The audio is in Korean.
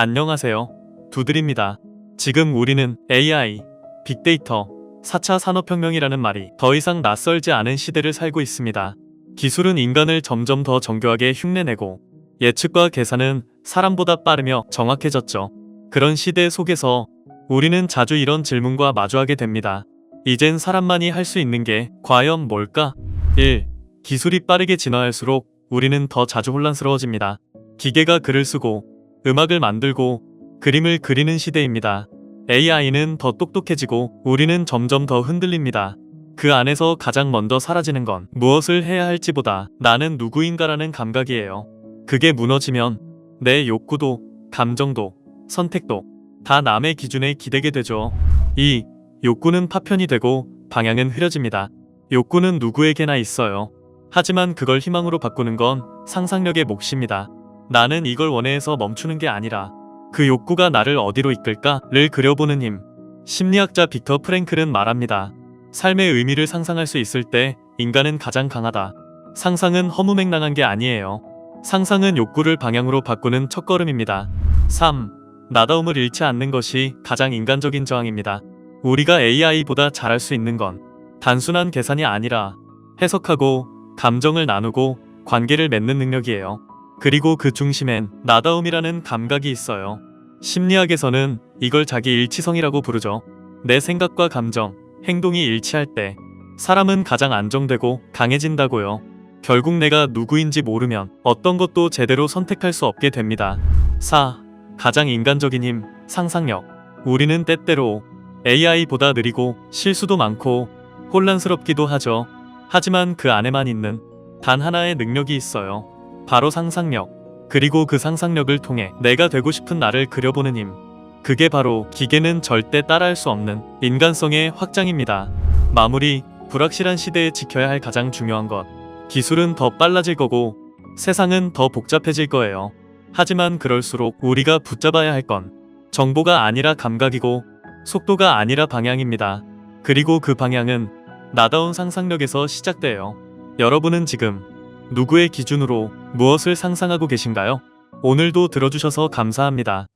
안녕하세요. 두드립니다. 지금 우리는 AI, 빅데이터, 4차 산업혁명이라는 말이 더 이상 낯설지 않은 시대를 살고 있습니다. 기술은 인간을 점점 더 정교하게 흉내내고 예측과 계산은 사람보다 빠르며 정확해졌죠. 그런 시대 속에서 우리는 자주 이런 질문과 마주하게 됩니다. 이젠 사람만이 할 수 있는 게 과연 뭘까? 1. 기술이 빠르게 진화할수록 우리는 더 자주 혼란스러워집니다. 기계가 글을 쓰고 음악을 만들고 그림을 그리는 시대입니다. AI는 더 똑똑해지고 우리는 점점 더 흔들립니다. 그 안에서 가장 먼저 사라지는 건 무엇을 해야 할지보다 나는 누구인가라는 감각이에요. 그게 무너지면 내 욕구도, 감정도, 선택도 다 남의 기준에 기대게 되죠. 2. 욕구는 파편이 되고 방향은 흐려집니다. 욕구는 누구에게나 있어요. 하지만 그걸 희망으로 바꾸는 건 상상력의 몫입니다. 나는 이걸 원해서 멈추는 게 아니라 그 욕구가 나를 어디로 이끌까를 그려보는 힘. 심리학자 빅터 프랭클은 말합니다. 삶의 의미를 상상할 수 있을 때 인간은 가장 강하다. 상상은 허무맹랑한 게 아니에요. 상상은 욕구를 방향으로 바꾸는 첫걸음입니다. 3. 나다움을 잃지 않는 것이 가장 인간적인 저항입니다. 우리가 AI보다 잘할 수 있는 건 단순한 계산이 아니라 해석하고 감정을 나누고 관계를 맺는 능력이에요. 그리고 그 중심엔 나다움이라는 감각이 있어요. 심리학에서는 이걸 자기 일치성이라고 부르죠. 내 생각과 감정, 행동이 일치할 때 사람은 가장 안정되고 강해진다고요. 결국 내가 누구인지 모르면 어떤 것도 제대로 선택할 수 없게 됩니다. 4. 가장 인간적인 힘, 상상력. 우리는 때때로 AI보다 느리고 실수도 많고 혼란스럽기도 하죠. 하지만 그 안에만 있는 단 하나의 능력이 있어요. 바로 상상력. 그리고 그 상상력을 통해 내가 되고 싶은 나를 그려보는 힘. 그게 바로 기계는 절대 따라할 수 없는 인간성의 확장입니다. 마무리, 불확실한 시대에 지켜야 할 가장 중요한 것. 기술은 더 빨라질 거고 세상은 더 복잡해질 거예요. 하지만 그럴수록 우리가 붙잡아야 할 건 정보가 아니라 감각이고 속도가 아니라 방향입니다. 그리고 그 방향은 나다운 상상력에서 시작돼요. 여러분은 지금 누구의 기준으로 무엇을 상상하고 계신가요? 오늘도 들어주셔서 감사합니다.